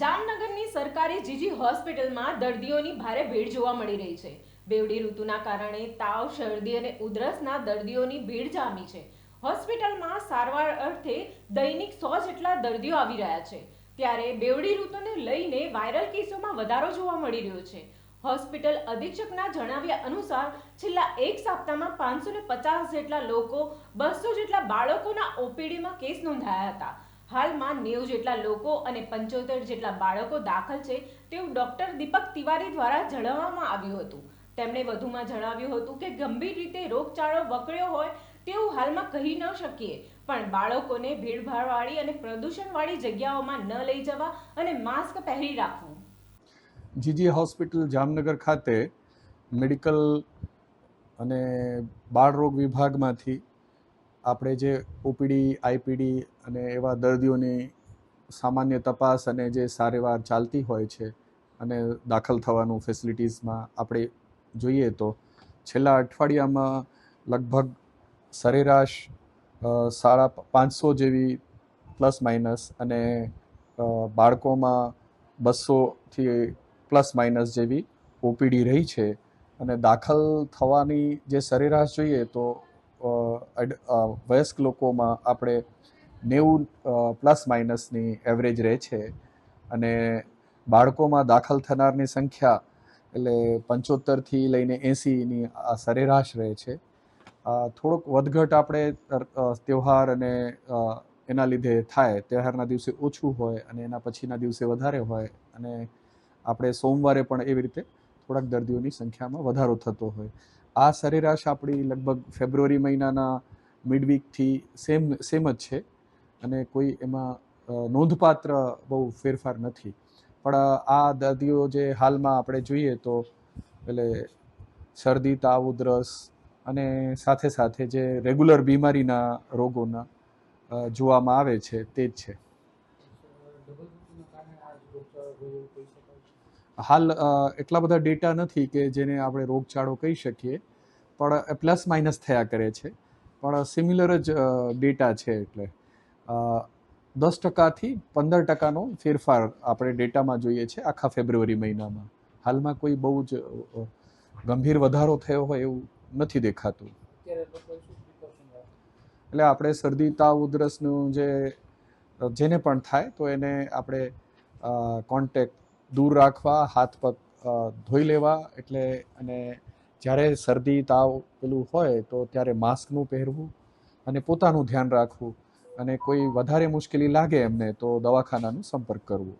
જામનગરની સરકારી જીજી હોસ્પિટલમાં દર્દીઓની ભારે ભીડ જોવા મળી રહી છે. બેવડી ઋતુના કારણે તાવ, શરદી અને ઉધરસના દર્દીઓની ભીડ જામી છે. હોસ્પિટલમાં સારવાર અર્થે દૈનિક સો જેટલા દર્દીઓ આવી રહ્યા છે. ત્યારે બેવડી ઋતુને લઈને વાયરલ કેસોમાં વધારો જોવા મળી રહ્યો છે. હોસ્પિટલ અધિક્ષકના જણાવ્યા અનુસાર, છેલ્લા એક સપ્તાહમાં પાંચસો ને પચાસ જેટલા લોકો, બસો જેટલા બાળકોના ઓપીડીમાં કેસ નોંધાયા હતા. હાલમાં નેવું જેટલા લોકો અને પંચોતેર જેટલા બાળકો દાખલ છે તેવું ડોક્ટર દીપક તિવારી દ્વારા જણાવવામાં આવ્યું હતું. તેમણે વધુમાં જણાવ્યું હતું કે ગંભીર રીતે રોગચાળો વકળ્યો હોય તેવું હાલમાં કહી ન શકીએ, પણ બાળકોને ભીડભાડવાળી અને પ્રદૂષણવાળી જગ્યાઓમાં ન લઈ જવા અને માસ્ક પહેરી રાખવું. જીજી હોસ્પિટલ જામનગર ખાતે મેડિકલ અને બાળરોગ વિભાગમાંથી આપણે જે ઓપીડી આઈપીડી અને એવા દર્દીઓની સામાન્ય તપાસ અને જે સારવાર ચાલતી હોય છે અને દાખલ થવાનું ફેસિલિટીઝમાં આપણે જોઈએ તો છેલ્લા અઠવાડિયામાં લગભગ સરેરાશ સાડા પાંચસો જેવી પ્લસ માઇનસ અને બાળકોમાં બસોથી પ્લસ માઇનસ જેવી ઓપીડી રહી છે. અને દાખલ થવાની જે સરેરાશ જોઈએ તો વયસ્ક લોકોમાં આપણે નેવું પ્લસ માઇનસની એવરેજ રહે છે. અને બાળકોમાં દાખલ થનારની સંખ્યા એટલે પંચોતેરથી લઈને એંસીની આ સરેરાશ રહે છે. થોડોક વધઘટ આપણે તહેવાર અને એના લીધે થાય. તહેવારના દિવસે ઓછું હોય અને એના પછીના દિવસે વધારે હોય અને આપણે સોમવારે પણ એવી રીતે થોડાક દર્દીઓની સંખ્યામાં વધારો થતો હોય. આ સરેરાશ આપણી લગભગ ફેબ્રુઆરી મહિનાના મિડવીકથી સેમ સેમ જ છે. અને કોઈ એમાં નોંધપાત્ર બહુ ફેરફાર નથી. પણ આ દર્દીઓ જે હાલમાં આપણે જોઈએ તો, એટલે શરદી, તાવ, ઉધરસ અને સાથે સાથે જે રેગ્યુલર બીમારીના રોગોના જોવામાં આવે છે, તે જ છે? હાલ એટલા બધા ડેટા નથી કે જેને આપણે રોગચાળો કહી શકીએ પણ પ્લસ માઇનસ થયા કરે છે. પણ સિમિલર જ ડેટા છે એટલે દસ ટકાથી પંદર ટકાનો ફેરફાર આપણે ડેટામાં જોઈએ છે આખા ફેબ્રુઆરી મહિનામાં. હાલમાં કોઈ બહુ જ ગંભીર વધારો થયો હોય એવું નથી દેખાતું. એટલે આપણે શરદી તાવ ઉધરસનું જે જેને પણ થાય તો એને આપણે કોન્ટેક્ટ દૂર રાખવા, હાથ પગ ધોઈ લેવા એટલે અને જ્યારે શરદી, તાવ પેલું હોય તો ત્યારે માસ્કનું પહેરવું અને પોતાનું ધ્યાન રાખવું અને કોઈ વધારે મુશ્કેલી લાગે એમને તો દવાખાનાનો સંપર્ક કરવો.